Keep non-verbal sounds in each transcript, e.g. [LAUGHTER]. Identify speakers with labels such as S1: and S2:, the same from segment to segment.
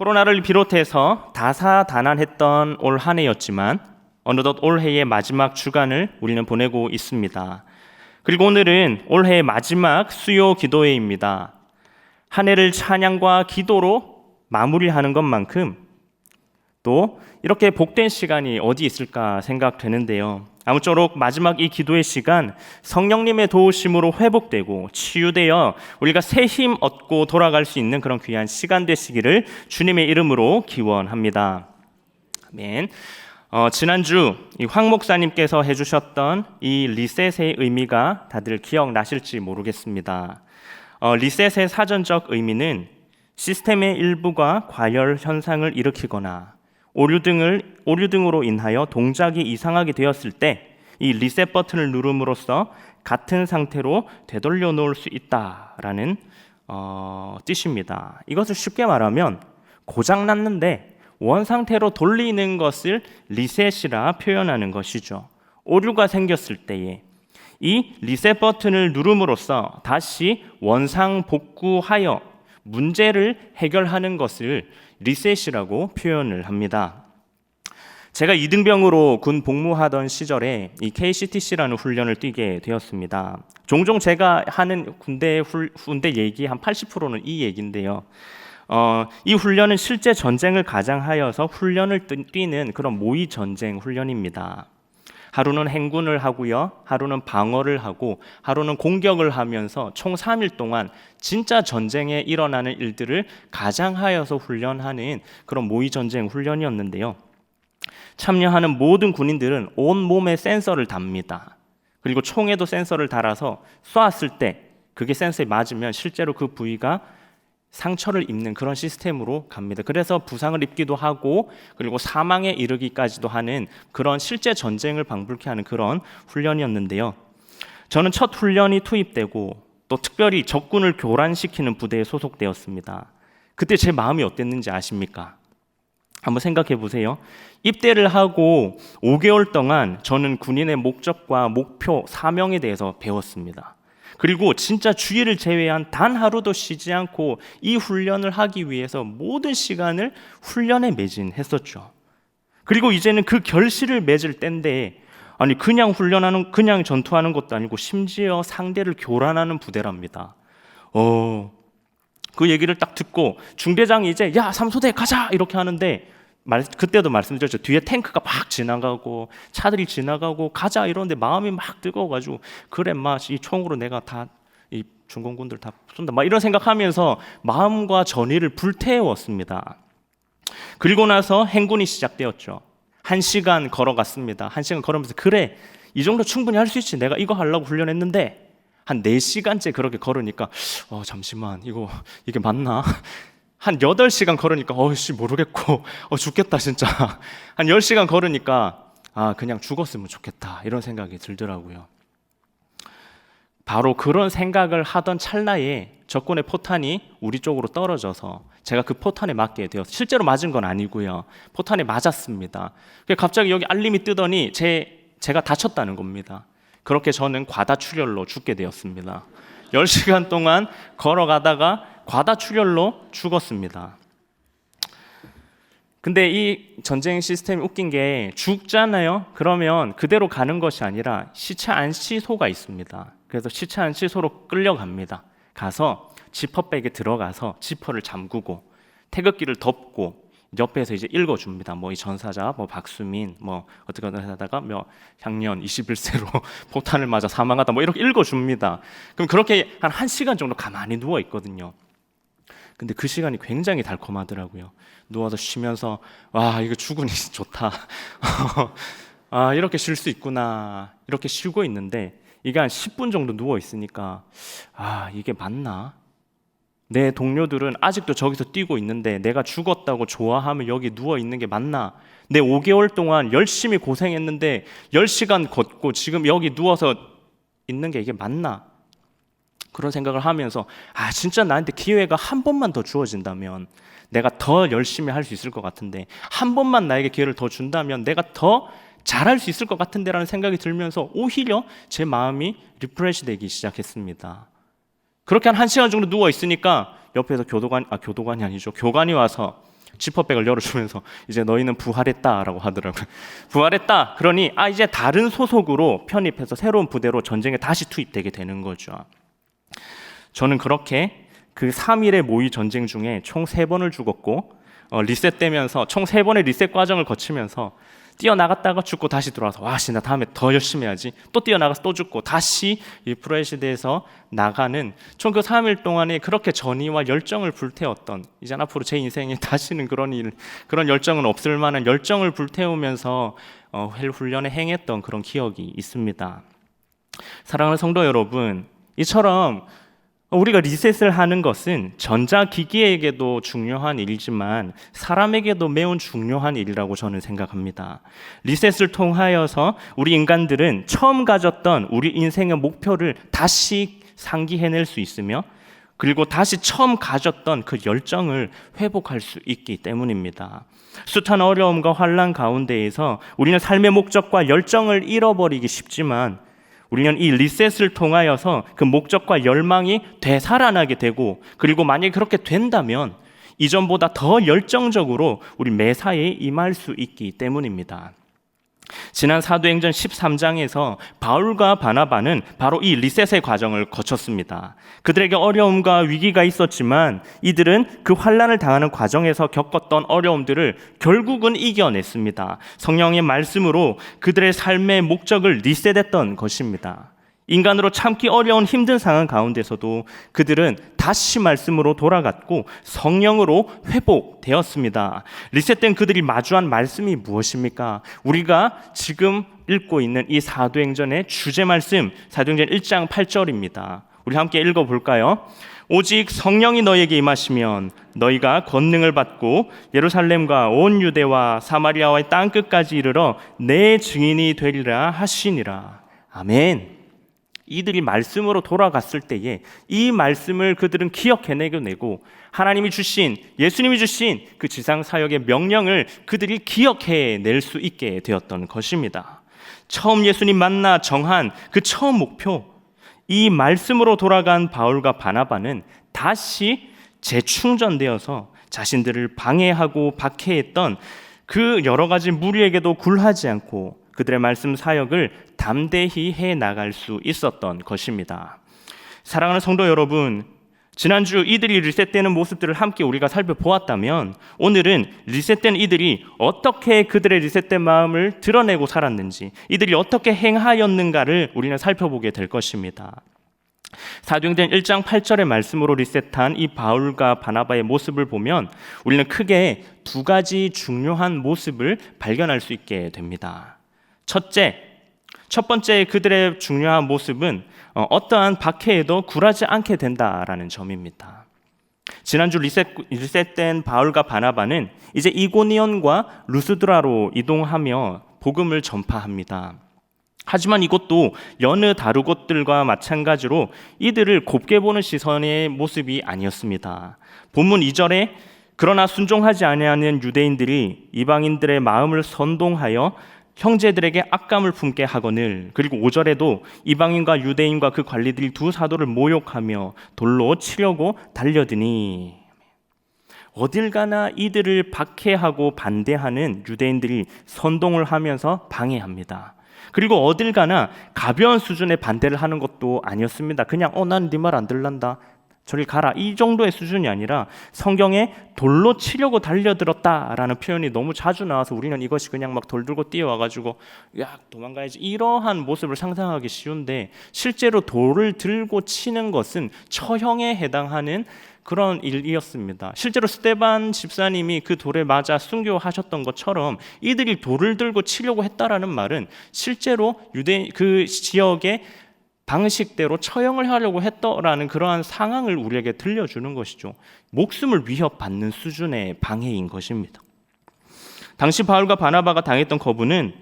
S1: 코로나를 비롯해서 다사다난했던 올 한 해였지만 어느덧 올해의 마지막 주간을 우리는 보내고 있습니다. 그리고 오늘은 올해의 마지막 수요 기도회입니다. 한 해를 찬양과 기도로 마무리하는 것만큼 또 이렇게 복된 시간이 어디 있을까 생각되는데요. 아무쪼록 마지막 이 기도의 시간 성령님의 도우심으로 회복되고 치유되어 우리가 새 힘 얻고 돌아갈 수 있는 그런 귀한 시간 되시기를 주님의 이름으로 기원합니다. 아멘. 어, 지난주 이황 목사님께서 해주셨던 이 리셋의 의미가 다들 기억나실지 모르겠습니다. 어, 리셋의 사전적 의미는 시스템의 일부가 과열 현상을 일으키거나 오류 등을 오류 등으로 인하여 동작이 이상하게 되었을 때 이 리셋 버튼을 누름으로써 같은 상태로 되돌려 놓을 수 있다라는 어, 뜻입니다. 이것을 쉽게 말하면 고장 났는데 원 상태로 돌리는 것을 리셋이라 표현하는 것이죠. 오류가 생겼을 때에 이 리셋 버튼을 누름으로써 다시 원상 복구하여 문제를 해결하는 것을 리셋이라고 표현을 합니다. 제가 이등병으로 군 복무하던 시절에 이 KCTC라는 훈련을 뛰게 되었습니다. 종종 제가 하는 군대 훌, 군대 얘기 한 80%는 이 얘기인데요. 어, 이 훈련은 실제 전쟁을 가장하여서 훈련을 뛰는 그런 모의 전쟁 훈련입니다. 하루는 행군을 하고요. 하루는 방어를 하고 하루는 공격을 하면서 총 3일 동안 진짜 전쟁에 일어나는 일들을 가장하여서 훈련하는 그런 모의 전쟁 훈련이었는데요. 참여하는 모든 군인들은 온 몸에 센서를 답니다. 그리고 총에도 센서를 달아서 쏘았을 때 그게 센서에 맞으면 실제로 그 부위가 상처를 입는 그런 시스템으로 갑니다. 그래서 부상을 입기도 하고 그리고 사망에 이르기까지도 하는 그런 실제 전쟁을 방불케 하는 그런 훈련이었는데요. 저는 첫 훈련이 투입되고 또 특별히 적군을 교란시키는 부대에 소속되었습니다. 그때 제 마음이 어땠는지 아십니까? 한번 생각해 보세요. 입대를 하고 5개월 동안 저는 군인의 목적과 목표, 사명에 대해서 배웠습니다. 그리고 진짜 주의를 제외한 단 하루도 쉬지 않고 이 훈련을 하기 위해서 모든 시간을 훈련에 매진했었죠. 그리고 이제는 그 결실을 맺을 때인데 아니 그냥 훈련하는 그냥 전투하는 것도 아니고 심지어 상대를 교란하는 부대랍니다. 어. 그 얘기를 딱 듣고 중대장이 이제 야 삼소대 가자 이렇게 하는데 말, 그때도 말씀드렸죠. 뒤에 탱크가 막 지나가고 차들이 지나가고 가자 이러는데 마음이 막 뜨거워가지고 그래 마이 총으로 내가 다 이 중공군들 다 쏜다 막 이런 생각하면서 마음과 전의를 불태웠습니다. 그리고 나서 행군이 시작되었죠. 한 시간 걸어갔습니다. 한 시간 걸으면서 그래 이 정도 충분히 할 수 있지. 내가 이거 하려고 훈련했는데 한 4시간째 그렇게 걸으니까 어 잠시만 이거 이게 맞나? 한 8시간 걸으니까 어씨 모르겠고 어 죽겠다 진짜. [LAUGHS] 한 10시간 걸으니까 아 그냥 죽었으면 좋겠다. 이런 생각이 들더라고요. 바로 그런 생각을 하던 찰나에 적군의 포탄이 우리 쪽으로 떨어져서 제가 그 포탄에 맞게 되었어요. 실제로 맞은 건 아니고요. 포탄에 맞았습니다. 갑자기 여기 알림이 뜨더니 제 제가 다쳤다는 겁니다. 그렇게 저는 과다출혈로 죽게 되었습니다. 10시간 동안 걸어가다가 과다 출혈로 죽었습니다. 근데 이 전쟁 시스템이 웃긴 게 죽잖아요. 그러면 그대로 가는 것이 아니라 시체 안치소가 있습니다. 그래서 시체 안치소로 끌려갑니다. 가서 지퍼백에 들어가서 지퍼를 잠그고 태극기를 덮고 옆에서 이제 읽어줍니다. 뭐 이 전사자, 뭐 박수민, 뭐 어떻게 하다가 뭐 향년 21세로 폭탄을 [LAUGHS] 맞아 사망하다, 뭐 이렇게 읽어줍니다. 그럼 그렇게 한 1시간 정도 가만히 누워 있거든요. 근데 그 시간이 굉장히 달콤하더라고요. 누워서 쉬면서 와 이거 죽으니 [LAUGHS] 좋다. [LAUGHS] 아 이렇게 쉴 수 있구나. 이렇게 쉬고 있는데 이게 한 10분 정도 누워 있으니까 아 이게 맞나? 내 동료들은 아직도 저기서 뛰고 있는데 내가 죽었다고 좋아하면 여기 누워 있는 게 맞나? 내 5개월 동안 열심히 고생했는데 10시간 걷고 지금 여기 누워서 있는 게 이게 맞나? 그런 생각을 하면서 아 진짜 나한테 기회가 한 번만 더 주어진다면 내가 더 열심히 할 수 있을 것 같은데 한 번만 나에게 기회를 더 준다면 내가 더 잘할 수 있을 것 같은데라는 생각이 들면서 오히려 제 마음이 리프레시 되기 시작했습니다. 그렇게 한 1시간 정도 누워 있으니까 옆에서 교도관 아 교도관이 아니죠. 교관이 와서 지퍼백을 열어주면서 이제 너희는 부활했다라고 하더라고요. [LAUGHS] 부활했다. 그러니 아 이제 다른 소속으로 편입해서 새로운 부대로 전쟁에 다시 투입되게 되는 거죠. 저는 그렇게 그 3일의 모의 전쟁 중에 총 3번을 죽었고 어, 리셋되면서 총 3번의 리셋 과정을 거치면서 뛰어나갔다가 죽고 다시 들어와서 와 씨 나 다음에 더 열심히 해야지. 또 뛰어나가서 또 죽고 다시 이 프로의 시대에서 나가는 총 그 3일 동안에 그렇게 전의와 열정을 불태웠던 이제 앞으로 제 인생에 [LAUGHS] 다시는 그런 일 그런 열정은 없을 만한 열정을 불태우면서 어, 훈련에 행했던 그런 기억이 있습니다. 사랑하는 성도 여러분 이처럼 우리가 리셋을 하는 것은 전자기기에게도 중요한 일이지만 사람에게도 매우 중요한 일이라고 저는 생각합니다. 리셋을 통하여서 우리 인간들은 처음 가졌던 우리 인생의 목표를 다시 상기해낼 수 있으며 그리고 다시 처음 가졌던 그 열정을 회복할 수 있기 때문입니다. 숱한 어려움과 환란 가운데에서 우리는 삶의 목적과 열정을 잃어버리기 쉽지만 우리는 이 리셋을 통하여서 그 목적과 열망이 되살아나게 되고 그리고 만약에 그렇게 된다면 이전보다 더 열정적으로 우리 매사에 임할 수 있기 때문입니다. 지난 사도행전 13장에서 바울과 바나바는 바로 이 리셋의 과정을 거쳤습니다. 그들에게 어려움과 위기가 있었지만 이들은 그 환란을 당하는 과정에서 겪었던 어려움들을 결국은 이겨냈습니다. 성령의 말씀으로 그들의 삶의 목적을 리셋했던 것입니다. 인간으로 참기 어려운 힘든 상황 가운데서도 그들은 다시 말씀으로 돌아갔고 성령으로 회복되었습니다. 리셋된 그들이 마주한 말씀이 무엇입니까? 우리가 지금 읽고 있는 이 사도행전의 주제 말씀, 사도행전 1장 8절입니다. 우리 함께 읽어 볼까요? 오직 성령이 너에게 임하시면 너희가 권능을 받고 예루살렘과 온 유대와 사마리아와의 땅 끝까지 이르러 내 증인이 되리라 하시니라. 아멘. 이들이 말씀으로 돌아갔을 때에 이 말씀을 그들은 기억해내고 하나님이 주신 예수님이 주신 그 지상 사역의 명령을 그들이 기억해낼 수 있게 되었던 것입니다. 처음 예수님 만나 정한 그 처음 목표 이 말씀으로 돌아간 바울과 바나바는 다시 재충전되어서 자신들을 방해하고 박해했던 그 여러 가지 무리에게도 굴하지 않고 그들의 말씀 사역을 담대히 해 나갈 수 있었던 것입니다. 사랑하는 성도 여러분, 지난주 이들이 리셋되는 모습들을 함께 우리가 살펴보았다면 오늘은 리셋된 이들이 어떻게 그들의 리셋된 마음을 드러내고 살았는지 이들이 어떻게 행하였는가를 우리는 살펴보게 될 것입니다. 사도행전 1장 8절의 말씀으로 리셋한 이 바울과 바나바의 모습을 보면 우리는 크게 두 가지 중요한 모습을 발견할 수 있게 됩니다. 첫째, 첫 번째 그들의 중요한 모습은 어, 어떠한 박해에도 굴하지 않게 된다라는 점입니다. 지난주 리셋, 리셋 된 바울과 바나바는 이제 이고니온과 루스드라로 이동하며 복음을 전파합니다. 하지만 이것도 여느 다른 곳들과 마찬가지로 이들을 곱게 보는 시선의 모습이 아니었습니다. 본문 2절에 그러나 순종하지 아니하는 유대인들이 이방인들의 마음을 선동하여 형제들에게 악감을 품게 하거늘 그리고 5절에도 이방인과 유대인과 그 관리들이 두 사도를 모욕하며 돌로 치려고 달려드니 어딜 가나 이들을 박해하고 반대하는 유대인들이 선동을 하면서 방해합니다. 그리고 어딜 가나 가벼운 수준의 반대를 하는 것도 아니었습니다. 그냥 어 난 네 말 안 들란다. 저리 가라. 이 정도의 수준이 아니라 성경에 돌로 치려고 달려들었다라는 표현이 너무 자주 나와서 우리는 이것이 그냥 막 돌 들고 뛰어와가지고 야 도망가야지 이러한 모습을 상상하기 쉬운데 실제로 돌을 들고 치는 것은 처형에 해당하는 그런 일이었습니다. 실제로 스테반 집사님이 그 돌에 맞아 순교하셨던 것처럼 이들이 돌을 들고 치려고 했다라는 말은 실제로 유대 그 지역의 방식대로 처형을 하려고 했더라는 그러한 상황을 우리에게 들려주는 것이죠. 목숨을 위협받는 수준의 방해인 것입니다. 당시 바울과 바나바가 당했던 거부는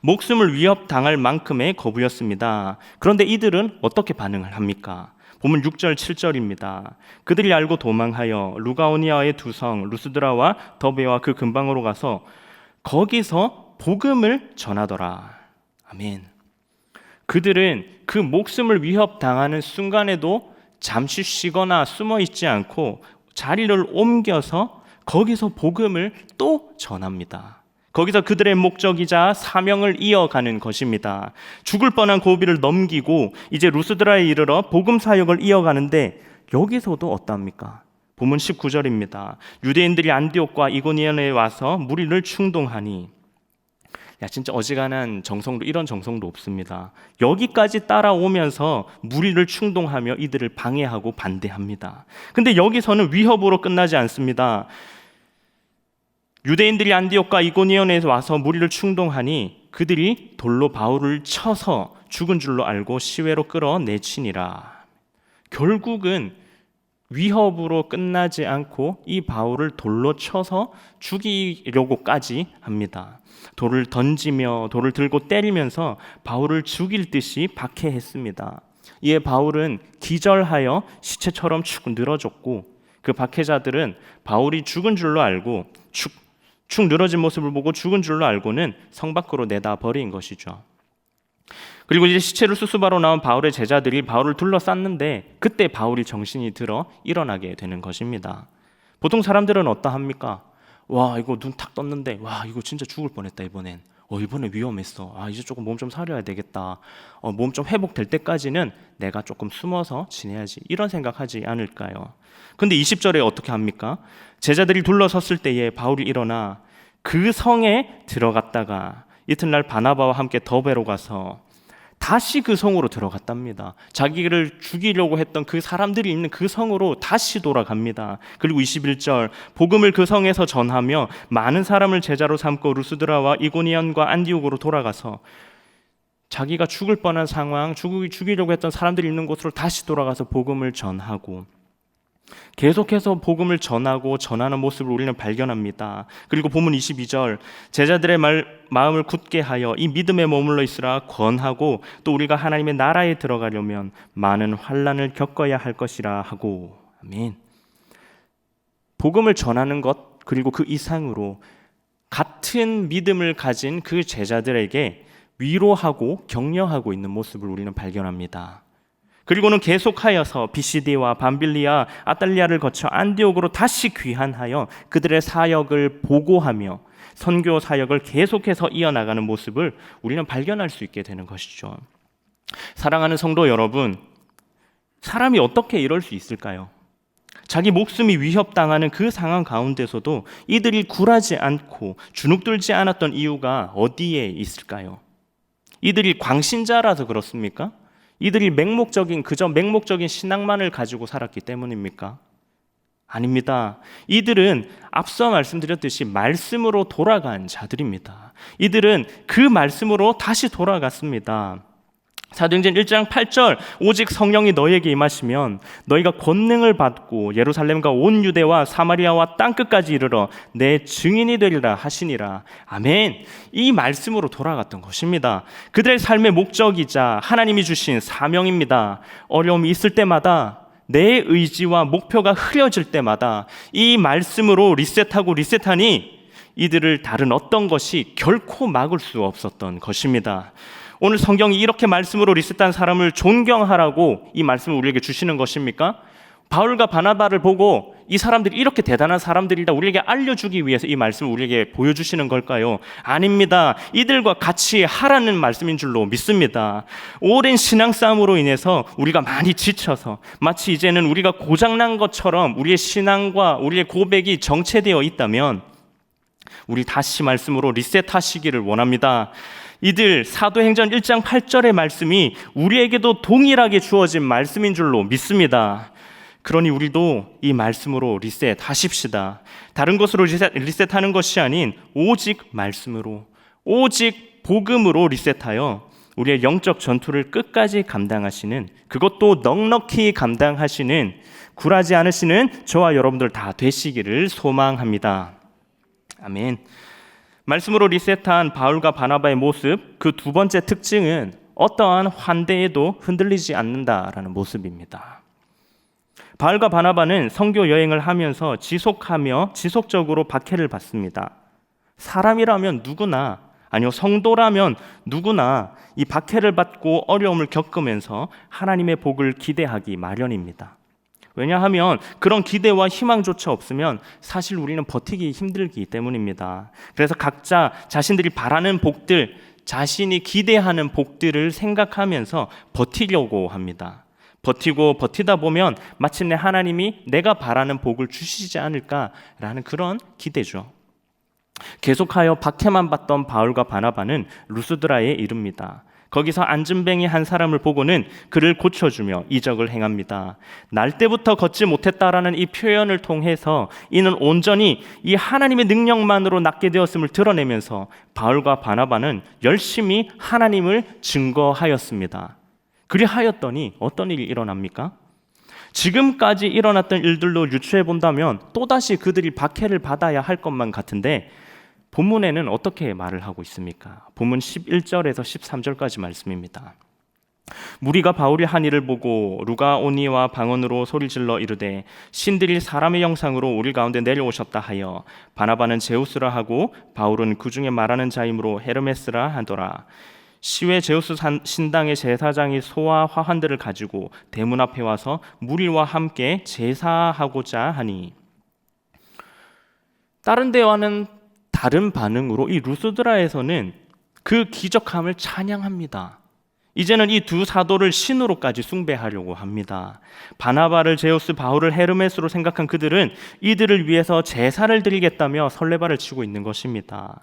S1: 목숨을 위협당할 만큼의 거부였습니다. 그런데 이들은 어떻게 반응을 합니까? 보면 6절, 7절입니다. 그들이 알고 도망하여 루가오니아의 두 성 루스드라와 더베와 그 근방으로 가서 거기서 복음을 전하더라. 아멘. 그들은 그 목숨을 위협당하는 순간에도 잠시 쉬거나 숨어 있지 않고 자리를 옮겨서 거기서 복음을 또 전합니다. 거기서 그들의 목적이자 사명을 이어가는 것입니다. 죽을 뻔한 고비를 넘기고 이제 루스드라에 이르러 복음 사역을 이어가는데 여기서도 어떠합니까? 본문 19절입니다. 유대인들이 안디옥과 이고니온에 와서 무리를 충동하니 야 진짜 어지간한 정성도 이런 정성도 없습니다. 여기까지 따라오면서 무리를 충동하며 이들을 방해하고 반대합니다. 근데 여기서는 위협으로 끝나지 않습니다. 유대인들이 안디옥과 이고니온에 와서 무리를 충동하니 그들이 돌로 바울을 쳐서 죽은 줄로 알고 시외로 끌어내치니라. 결국은 위협으로 끝나지 않고 이 바울을 돌로 쳐서 죽이려고까지 합니다. 돌을 던지며 돌을 들고 때리면서 바울을 죽일 듯이 박해했습니다. 이에 바울은 기절하여 시체처럼 축 늘어졌고 그 박해자들은 바울이 죽은 줄로 알고 축, 축 늘어진 모습을 보고 죽은 줄로 알고는 성 밖으로 내다 버린 것이죠. 그리고 이제 시체를 수습하러 나온 바울의 제자들이 바울을 둘러쌌는데 그때 바울이 정신이 들어 일어나게 되는 것입니다. 보통 사람들은 어떠합니까? 와 이거 눈 탁 떴는데 와 이거 진짜 죽을 뻔했다 이번엔. 어 이번에 위험했어. 아 이제 조금 몸 좀 사려야 되겠다. 어, 몸 좀 회복될 때까지는 내가 조금 숨어서 지내야지. 이런 생각하지 않을까요? 근데 20절에 어떻게 합니까? 제자들이 둘러섰을 때에 바울이 일어나 그 성에 들어갔다가 이튿날 바나바와 함께 더베로 가서 다시 그 성으로 들어갔답니다. 자기를 죽이려고 했던 그 사람들이 있는 그 성으로 다시 돌아갑니다. 그리고 21절 복음을 그 성에서 전하며 많은 사람을 제자로 삼고 루스드라와 이고니언과 안디옥으로 돌아가서 자기가 죽을 뻔한 상황, 죽이, 죽이려고 했던 사람들이 있는 곳으로 다시 돌아가서 복음을 전하고 계속해서 복음을 전하고 전하는 모습을 우리는 발견합니다. 그리고 본문 22절 제자들의 말, 마음을 굳게 하여 이 믿음에 머물러 있으라 권하고 또 우리가 하나님의 나라에 들어가려면 많은 환란을 겪어야 할 것이라 하고 아멘. 복음을 전하는 것 그리고 그 이상으로 같은 믿음을 가진 그 제자들에게 위로하고 격려하고 있는 모습을 우리는 발견합니다. 그리고는 계속하여서 비시디와 밤빌리아, 아달리아를 거쳐 안디옥으로 다시 귀환하여 그들의 사역을 보고하며 선교 사역을 계속해서 이어나가는 모습을 우리는 발견할 수 있게 되는 것이죠. 사랑하는 성도 여러분, 사람이 어떻게 이럴 수 있을까요? 자기 목숨이 위협당하는 그 상황 가운데서도 이들이 굴하지 않고 주눅들지 않았던 이유가 어디에 있을까요? 이들이 광신자라서 그렇습니까? 이들이 맹목적인 그저 맹목적인 신앙만을 가지고 살았기 때문입니까? 아닙니다. 이들은 앞서 말씀드렸듯이 말씀으로 돌아간 자들입니다. 이들은 그 말씀으로 다시 돌아갔습니다. 사도행전 1장 8절 오직 성령이 너희에게 임하시면 너희가 권능을 받고 예루살렘과 온 유대와 사마리아와 땅 끝까지 이르러 내 증인이 되리라 하시니라. 아멘. 이 말씀으로 돌아갔던 것입니다. 그들의 삶의 목적이자 하나님이 주신 사명입니다. 어려움이 있을 때마다 내 의지와 목표가 흐려질 때마다 이 말씀으로 리셋하고 리셋하니 이들을 다른 어떤 것이 결코 막을 수 없었던 것입니다. 오늘 성경이 이렇게 말씀으로 리셋한 사람을 존경하라고 이 말씀을 우리에게 주시는 것입니까? 바울과 바나바를 보고 이 사람들이 이렇게 대단한 사람들이다 우리에게 알려주기 위해서 이 말씀을 우리에게 보여주시는 걸까요? 아닙니다. 이들과 같이 하라는 말씀인 줄로 믿습니다. 오랜 신앙 싸움으로 인해서 우리가 많이 지쳐서 마치 이제는 우리가 고장난 것처럼 우리의 신앙과 우리의 고백이 정체되어 있다면 우리 다시 말씀으로 리셋하시기를 원합니다. 이들 사도행전 1장 8절의 말씀이 우리에게도 동일하게 주어진 말씀인 줄로 믿습니다. 그러니 우리도 이 말씀으로 리셋하십시다. 다른 것으로 리셋, 리셋 하는 것이 아닌 오직 말씀으로, 오직 복음으로 리셋하여 우리의 영적 전투를 끝까지 감당하시는 그것도 넉넉히 감당하시는 굴하지 않으시는 저와 여러분들 다 되시기를 소망합니다. 아멘. 말씀으로 리셋한 바울과 바나바의 모습 그 두 번째 특징은 어떠한 환대에도 흔들리지 않는다라는 모습입니다. 바울과 바나바는 선교 여행을 하면서 지속하며 지속적으로 박해를 받습니다. 사람이라면 누구나 아니요 성도라면 누구나 이 박해를 받고 어려움을 겪으면서 하나님의 복을 기대하기 마련입니다. 왜냐하면 그런 기대와 희망조차 없으면 사실 우리는 버티기 힘들기 때문입니다. 그래서 각자 자신들이 바라는 복들, 자신이 기대하는 복들을 생각하면서 버티려고 합니다. 버티고 버티다 보면 마침내 하나님이 내가 바라는 복을 주시지 않을까라는 그런 기대죠. 계속하여 박해만 받던 바울과 바나바는 루스드라에 이릅니다. 거기서 안진뱅이 한 사람을 보고는 그를 고쳐주며 이적을 행합니다. 날 때부터 걷지 못했다라는 이 표현을 통해서 이는 온전히 이 하나님의 능력만으로 낫게 되었음을 드러내면서 바울과 바나바는 열심히 하나님을 증거하였습니다. 그리하였더니 어떤 일이 일어납니까? 지금까지 일어났던 일들로 유추해 본다면 또다시 그들이 박해를 받아야 할 것만 같은데 본문에는 어떻게 말을 하고 있습니까? 본문 11절에서 13절까지 말씀입니다. 무리가 바울이 한 일을 보고 루가 오니와 방언으로 소리질러 이르되 신들이 사람의 형상으로 우리 가운데 내려오셨다 하여 바나바는 제우스라 하고 바울은 그 중에 말하는 자이므로 헤르메스라 하더라. 시외 제우스 신당의 제사장이 소와 화환들을 가지고 대문 앞에 와서 무리와 함께 제사하고자 하니 다른 데와는 다른 반응으로 이 루스드라에서는 그 기적함을 찬양합니다. 이제는 이 두 사도를 신으로까지 숭배하려고 합니다. 바나바를 제우스, 바울을 헤르메스로 생각한 그들은 이들을 위해서 제사를 드리겠다며 설레발을 치고 있는 것입니다.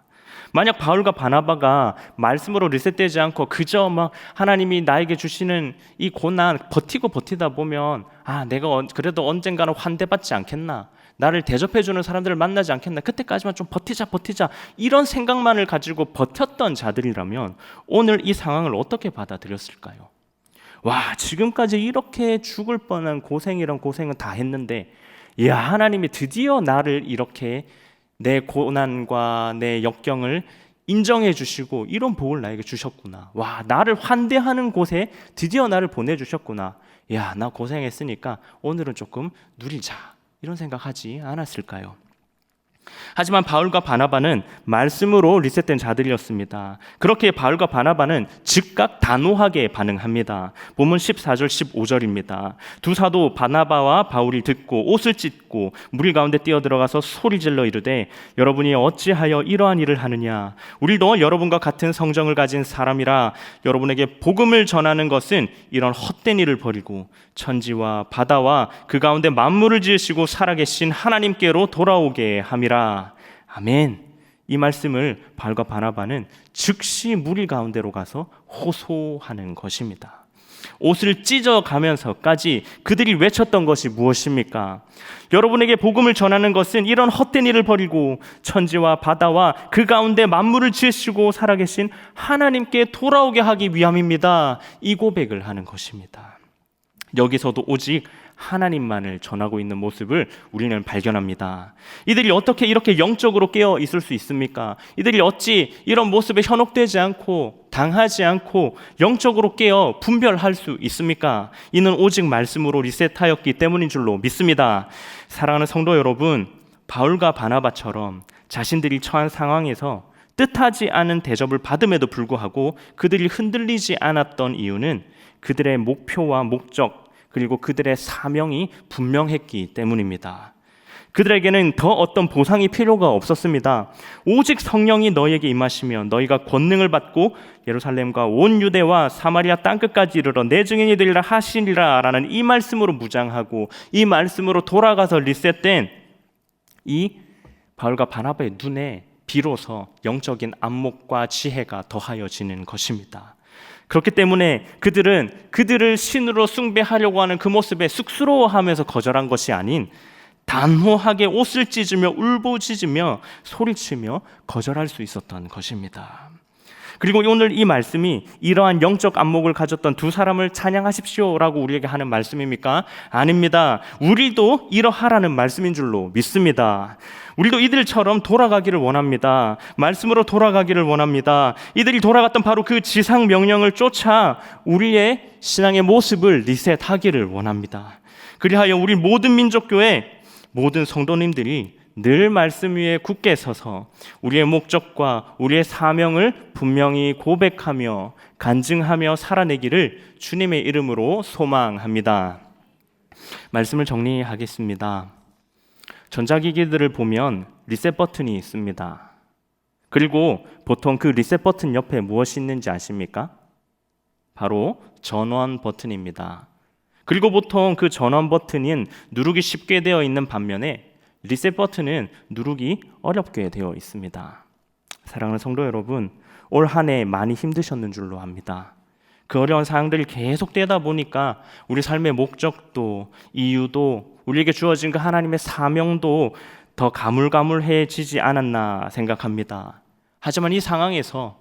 S1: 만약 바울과 바나바가 말씀으로 리셋되지 않고 그저 막 하나님이 나에게 주시는 이 고난 버티고 버티다 보면 아 내가 그래도 언젠가는 환대받지 않겠나 나를 대접해주는 사람들을 만나지 않겠나 그때까지만 좀 버티자 버티자 이런 생각만을 가지고 버텼던 자들이라면 오늘 이 상황을 어떻게 받아들였을까요? 와 지금까지 이렇게 죽을 뻔한 고생이란 고생은 다 했는데 야 하나님이 드디어 나를 이렇게 내 고난과 내 역경을 인정해 주시고 이런 복을 나에게 주셨구나. 와, 나를 환대하는 곳에 드디어 나를 보내 주셨구나. 야, 나 고생했으니까 오늘은 조금 누리자. 이런 생각하지 않았을까요? 하지만 바울과 바나바는 말씀으로 리셋된 자들이었습니다. 그렇게 바울과 바나바는 즉각 단호하게 반응합니다. 본문 14절 15절입니다. 두 사도 바나바와 바울이 듣고 옷을 찢고 무리 가운데 뛰어들어가서 소리질러 이르되 여러분이 어찌하여 이러한 일을 하느냐 우리도 여러분과 같은 성정을 가진 사람이라 여러분에게 복음을 전하는 것은 이런 헛된 일을 버리고 천지와 바다와 그 가운데 만물을 지으시고 살아계신 하나님께로 돌아오게 함이라. 아멘. 이 말씀을 발과 바나바는 즉시 무리 가운데로 가서 호소하는 것입니다. 옷을 찢어 가면서까지 그들이 외쳤던 것이 무엇입니까? 여러분에게 복음을 전하는 것은 이런 헛된 일을 버리고 천지와 바다와 그 가운데 만물을 지으시고 살아계신 하나님께 돌아오게 하기 위함입니다. 이 고백을 하는 것입니다. 여기서도 오직 하나님만을 전하고 있는 모습을 우리는 발견합니다. 이들이 어떻게 이렇게 영적으로 깨어 있을 수 있습니까? 이들이 어찌 이런 모습에 현혹되지 않고 당하지 않고 영적으로 깨어 분별할 수 있습니까? 이는 오직 말씀으로 리셋하였기 때문인 줄로 믿습니다. 사랑하는 성도 여러분, 바울과 바나바처럼 자신들이 처한 상황에서 뜻하지 않은 대접을 받음에도 불구하고 그들이 흔들리지 않았던 이유는 그들의 목표와 목적 그리고 그들의 사명이 분명했기 때문입니다. 그들에게는 더 어떤 보상이 필요가 없었습니다. 오직 성령이 너희에게 임하시면 너희가 권능을 받고 예루살렘과 온 유대와 사마리아 땅끝까지 이르러 내 증인이 되리라 하시리라 라는 이 말씀으로 무장하고 이 말씀으로 돌아가서 리셋된 이 바울과 바나바의 눈에 비로소 영적인 안목과 지혜가 더하여지는 것입니다. 그렇기 때문에 그들은 그들을 신으로 숭배하려고 하는 그 모습에 쑥스러워하면서 거절한 것이 아닌 단호하게 옷을 찢으며 울부짖으며 소리치며 거절할 수 있었던 것입니다. 그리고 오늘 이 말씀이 이러한 영적 안목을 가졌던 두 사람을 찬양하십시오라고 우리에게 하는 말씀입니까? 아닙니다. 우리도 이러하라는 말씀인 줄로 믿습니다. 우리도 이들처럼 돌아가기를 원합니다. 말씀으로 돌아가기를 원합니다. 이들이 돌아갔던 바로 그 지상 명령을 쫓아 우리의 신앙의 모습을 리셋하기를 원합니다. 그리하여 우리 모든 민족교회 모든 성도님들이 늘 말씀 위에 굳게 서서 우리의 목적과 우리의 사명을 분명히 고백하며 간증하며 살아내기를 주님의 이름으로 소망합니다. 말씀을 정리하겠습니다. 전자기기들을 보면 리셋 버튼이 있습니다. 그리고 보통 그 리셋 버튼 옆에 무엇이 있는지 아십니까? 바로 전원 버튼입니다. 그리고 보통 그 전원 버튼은 누르기 쉽게 되어 있는 반면에 리셋 버튼은 누르기 어렵게 되어 있습니다. 사랑하는 성도 여러분, 올 한 해 많이 힘드셨는 줄로 압니다. 그 어려운 상황들이 계속 되다 보니까 우리 삶의 목적도 이유도 우리에게 주어진 그 하나님의 사명도 더 가물가물해지지 않았나 생각합니다. 하지만 이 상황에서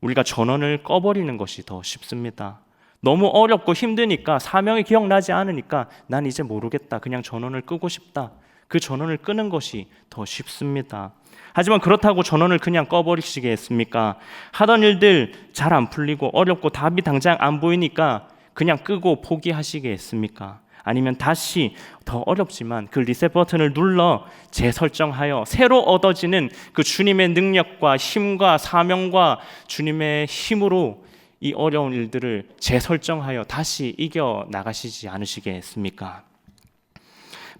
S1: 우리가 전원을 꺼버리는 것이 더 쉽습니다. 너무 어렵고 힘드니까 사명이 기억나지 않으니까 난 이제 모르겠다. 그냥 전원을 끄고 싶다. 그 전원을 끄는 것이 더 쉽습니다. 하지만 그렇다고 전원을 그냥 꺼버리시겠습니까? 하던 일들 잘 안 풀리고 어렵고 답이 당장 안 보이니까 그냥 끄고 포기하시겠습니까? 아니면 다시 더 어렵지만 그 리셋 버튼을 눌러 재설정하여 새로 얻어지는 그 주님의 능력과 힘과 사명과 주님의 힘으로 이 어려운 일들을 재설정하여 다시 이겨 나가시지 않으시겠습니까?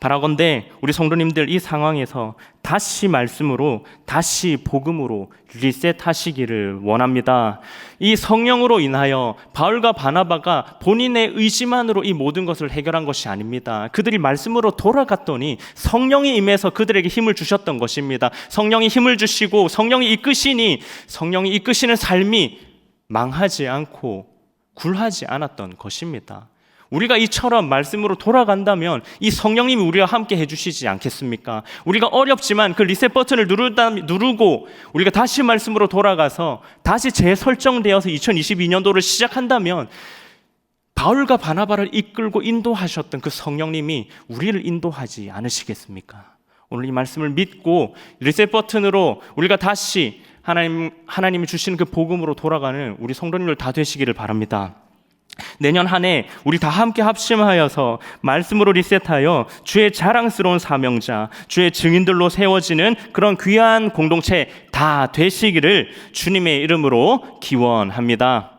S1: 바라건대 우리 성도님들 이 상황에서 다시 말씀으로 다시 복음으로 리셋하시기를 원합니다. 이 성령으로 인하여 바울과 바나바가 본인의 의지만으로 이 모든 것을 해결한 것이 아닙니다. 그들이 말씀으로 돌아갔더니 성령이 임해서 그들에게 힘을 주셨던 것입니다. 성령이 힘을 주시고 성령이 이끄시니 성령이 이끄시는 삶이 망하지 않고 굴하지 않았던 것입니다. 우리가 이처럼 말씀으로 돌아간다면 이 성령님이 우리와 함께 해주시지 않겠습니까? 우리가 어렵지만 그 리셋 버튼을 누르다, 누르고 우리가 다시 말씀으로 돌아가서 다시 재설정되어서 2022년도를 시작한다면 바울과 바나바를 이끌고 인도하셨던 그 성령님이 우리를 인도하지 않으시겠습니까? 오늘 이 말씀을 믿고 리셋 버튼으로 우리가 다시 하나님 하나님이 주시는 그 복음으로 돌아가는 우리 성도님들 다 되시기를 바랍니다. 내년 한 해 우리 다 함께 합심하여서 말씀으로 리셋하여 주의 자랑스러운 사명자, 주의 증인들로 세워지는 그런 귀한 공동체 다 되시기를 주님의 이름으로 기원합니다.